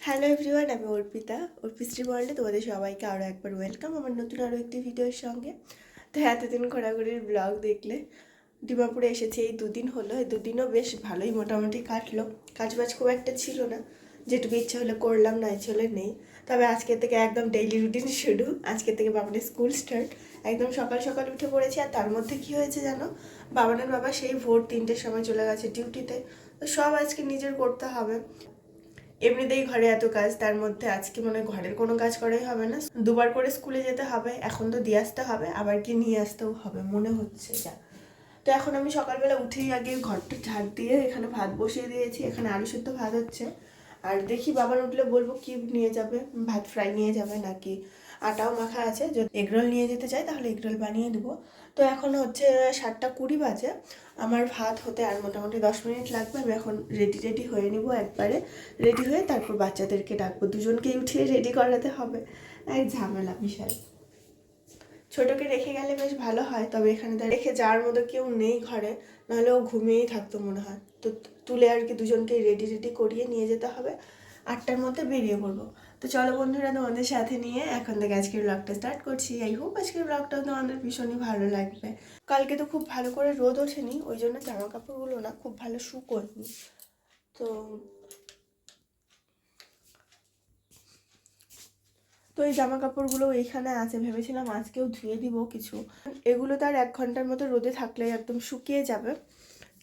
Hello everyone, আমি অর্পিতা। অর্পিশ্রী ওয়ার্ল্ডে তোমাদের সবাইকে আরও একবার ওয়েলকাম আমার নতুন আরও একটি ভিডিওর সঙ্গে। তো এতদিন ঘোরাঘুরির ব্লগ দেখলে ডিমাপুরে এসেছি, এই দুদিন হলো। এই দুদিনও বেশ ভালোই মোটামুটি কাটলো। কাজবাজ খুব একটা ছিল না। যেটুকু ইচ্ছা হলে করলাম, না ইচ্ছে হলে নেই। তবে আজকে থেকে একদম ডেইলি রুটিন শুরু। আজকে থেকে বাবানের স্কুল স্টার্ট একদম সকাল সকাল উঠে পড়েছি। আর তার মধ্যে কি হয়েছে জানো? বাবানের বাবা সেই ভোর তিনটের সময় চলে গেছে ডিউটিতে তো সব আজকে নিজের করতে হবে। এমনিতেই ঘরে এত কাজ, তার মধ্যে আজকে মনে ঘরের কোনো কাজ করাই হবে না। দুবার করে স্কুলে যেতে হবে, এখন তো দিয়ে আসতে হবে, আবার কি নিয়ে আসতেও হবে, মনে হচ্ছে যা। তো এখন আমি সকালবেলা উঠেই আগে ঘরটা ঝাড় দিয়ে এখানে ভাত বসিয়ে দিয়েছি, এখানে আলু সেদ্ধ ভাত হচ্ছে। আর দেখি বাবার উঠলে বলব কি নিয়ে যাবে, ভাত ফ্রাই নিয়ে যাবে নাকি আটাও মাখা আছে। যদি এগরোল নিয়ে যেতে চাই, তাহলে এগরোল বানিয়ে দেবো। তো এখন হচ্ছে সাতটা কুড়ি বাজে। আমার ভাত হতে আর মোটামুটি দশ মিনিট লাগবে। আমি এখন রেডি রেডি হয়ে নিব একবারে। রেডি হয়ে তারপর বাচ্চাদেরকে ডাকবো। দুজনকেই উঠিয়ে রেডি করাতে হবে। এক ঝামেলা, বিশাল। ছোটকে রেখে গেলে বেশ ভালো হয়, তবে এখানে রেখে যাওয়ার মতো কেউ নেই ঘরে। নাহলে ও ঘুমিয়েই থাকতো মনে হয়। তো তুলে আর কি দুজনকে রেডি রেডি করিয়ে নিয়ে যেতে হবে। আটটার মধ্যে বেরিয়ে পড়ব। তো চলো বন্ধুরা, তোমাদের সাথে নিয়ে এখন থেকে আজকের ব্লগটা স্টার্ট করছি। আই হোপ আজকের ব্লগটাও তোমাদের ভীষণই ভালো লাগবে। কালকে তো খুব ভালো করে রোদ ওঠেনি, ওই জন্য জামা কাপড়গুলো না খুব ভালো শুকোয়নি। তো তো এই জামা কাপড়গুলো এইখানে আছে, ভেবেছিলাম আজকেও ধুয়ে দিব কিছু। এগুলো তার এক ঘণ্টার মতো রোদে থাকলে একদম শুকিয়ে যাবে।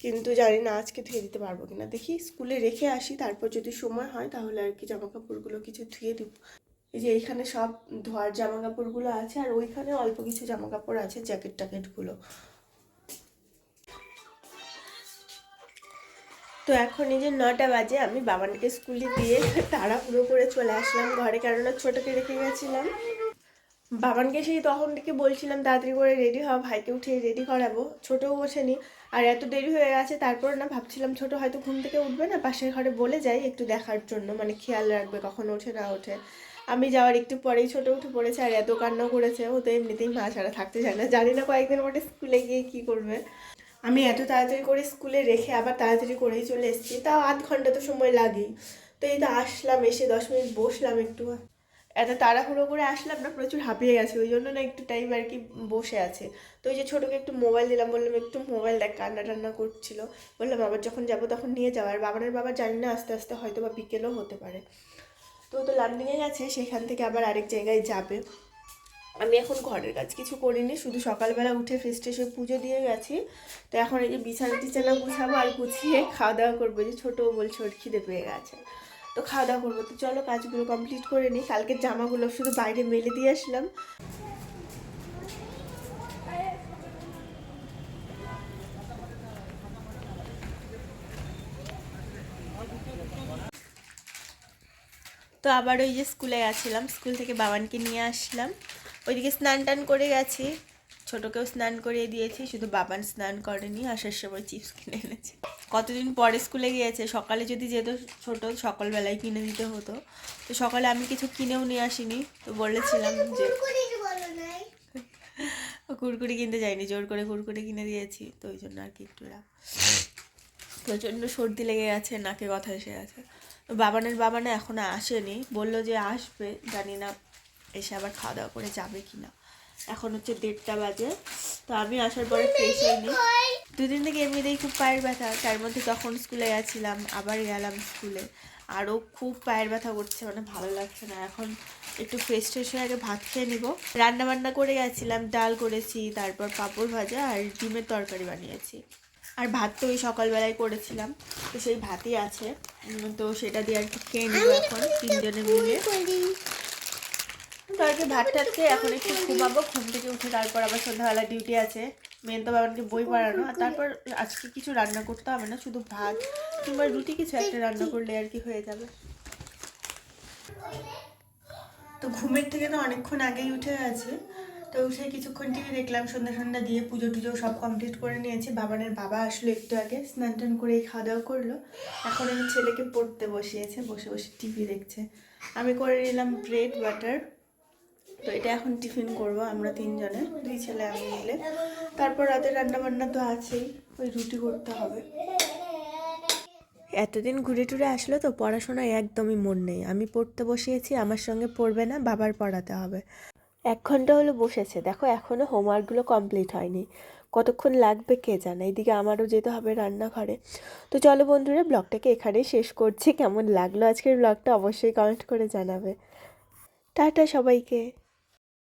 কিন্তু জানি না আজকে ধুয়ে দিতে পারব কিনা। দেখি স্কুলে রেখে আসি, তারপর যদি সময় হয় তাহলে আর কি জামা কাপড়গুলো কিছু ধুয়ে দিব। এই যে এইখানে সব ধোয়ার জামা কাপড়গুলো আছে আর ওইখানে অল্প কিছু জামা কাপড় আছে, জ্যাকেট ট্যাকেটগুলো। তো এখন এই যে নটা বাজে, আমি বাবানকে স্কুলে দিয়ে তাড়াহুড়ো করে চলে আসলাম ঘরে, কেননা ছোটোকে রেখে গেছিলাম। বাবানকে সেই তখন থেকে বলছিলাম, তাড়াতাড়ি করে রেডি হওয়া ভাইকে উঠিয়ে রেডি করাবো। ছোটও ওঠেনি আর এত দেরি হয়ে গেছে, তারপর না ভাবছিলাম ছোট হয়তো ঘুম থেকে উঠবে না, পাশের ঘরে বলে যাই একটু দেখার জন্য মানে খেয়াল রাখবে কখন ওঠে না ওঠে। আমি যাওয়ার একটু পরেই ছোটো উঠে পড়েছে, আর এত কান্না করেছে, ও তো এমনিতেই মা ছাড়া থাকতে চায় না। জানি না কয়েকদিন পরে স্কুলে গিয়ে কী করবে। আমি এত তাড়াতাড়ি করে স্কুলে রেখে আবার তাড়াতাড়ি করেই চলে এসেছি। তাও আধ ঘণ্টা তো সময় লাগেই। তো এই তো আসলাম, এসে দশ মিনিট বসলাম একটু। এত তাড়াহুড়ো করে আসলাম না প্রচুর হাঁপিয়ে গেছে, ওই জন্য না একটু টাইম আর কি বসে আছে। তো ওই যে ছোটোকে একটু মোবাইল দিলাম, বললাম একটু মোবাইল দেখ, কান্না টান্না করছিল। বললাম আবার যখন যাব তখন নিয়ে যাব আর বাবানের বাবা জানি না, আস্তে আস্তে হয়তো বা বিকেলও হতে পারে। তো তো লামডিংয়ে গেছে, সেখান থেকে আবার আরেক জায়গায় যাবে। আমি এখন ঘরের কাজ কিছু করিনি, শুধু সকালবেলা উঠে ফ্রেশ ট্রেশ পুজো দিয়ে গেছি। তো এখন এই যে বিছানা টিছানা গুছাবো আর গুছিয়ে খাওয়া দাওয়া করব, যে ছোটো বলছে ওর খিদে পেয়ে গেছে। তো খাওয়া দাওয়া করব। তো চলো কাজগুলো কমপ্লিট করে নিই। কালকে জামাগুলো শুধু বাইরে মেলে দিয়ে আসলাম। তো আবার ওই যে স্কুলে গেছিলাম। স্কুল থেকে বাবানকে নিয়ে আসলাম। ওইদিকে স্নান টান করে গেছি। ছোটোকেও স্নান করিয়ে দিয়েছি শুধু বাবান স্নান করেনি আসার সময় চিপস কিনে এনেছে। কতদিন পরে স্কুলে গিয়েছে সকালে যদি যেত ছোট সকালবেলায় কিনে দিতে হতো। তো সকালে আমি কিছু কিনেও নিয়ে আসিনি তো বলেছিলাম যে কুরকুরি কিনতে যাইনি জোর করে কুরকুরি কিনে দিয়েছি তো ওই জন্য আর কি একটু প্রচণ্ড সর্দি লেগে গেছে নাকে কথা এসে গেছে। তো বাবানের বাবা না এখনও আসেনি বলল যে আসবে জানি না এসে আবার খাওয়া দাওয়া করে যাবে কি না এখন হচ্ছে দেড়টা বাজে। তো আমি আসার পরে ফ্রেশ হইনি। দুদিন থেকে এমনিতেই খুব পায়ের ব্যথা। তার মধ্যে তখন স্কুলে গেছিলাম আবার গেলাম স্কুলে আরও খুব পায়ের ব্যথা করছে মানে ভালো লাগছে না। এখন একটু ফ্রেশ ট্রেশ হয়ে আগে ভাত খেয়ে নিব। রান্না বান্না করে গেছিলাম ডাল করেছি তারপর পাঁপড় ভাজা আর ডিমের তরকারি বানিয়েছি। আর ভাত তো ওই সকালবেলায় করেছিলাম। তো সেই ভাতই আছে। তো সেটা দিয়ে আর কি খেয়ে নিব এখন তিনজনে মিলে। তো আর ভাত টাত খেয়ে এখন একটু ঘুমাবো, ঘুম থেকে উঠে তারপর আবার সন্ধ্যাবেলা ডিউটি আছে। মেন তো বাবানকে বই পড়ানো, আর তারপর আজকে কিছু রান্না করতে হবে না, শুধু ভাত কিংবা রুটি কিছু একটা রান্না করলে আর কি হয়ে যাবে। তো ঘুমের থেকে তো অনেকক্ষণ আগেই উঠে আছে তো উঠে কিছুক্ষণ টিভি দেখলাম, সন্ধ্যা সন্ধ্যা দিয়ে পুজো টুজো সব কমপ্লিট করে নিয়েছি। বাবানের বাবা আসলো একটু আগে, স্নান টান করে খাওয়া দাওয়া করল। এখন আমি ছেলেকে পড়তে বসিয়েছে, বসে বসে টিভি দেখছে। আমি করে নিলাম ব্রেড বাটার তো এটা এখন টিফিন করব আমরা তিনজনে, দুই ছেলে আমি মিলে। তারপর রাতের রান্না বান্না তো আছেই, ওই রুটি করতে হবে। এতদিন ঘুরে টুরে আসলো তো পড়াশোনায় একদমই মন নেই। আমি পড়তে বসিয়েছি, আমার সঙ্গে পড়বে না, বাবার পড়াতে হবে। এক ঘণ্টা হলো বসেছে, দেখো এখনও হোমওয়ার্কগুলো কমপ্লিট হয়নি। কতক্ষণ লাগবে কে জানে এইদিকে আমারও যেতে হবে রান্নাঘরে। তো চলো বন্ধুরা, ব্লগটাকে এখানেই শেষ করছি। কেমন লাগল আজকের ব্লগটা অবশ্যই কমেন্ট করে জানাবে। টাটা সবাইকে।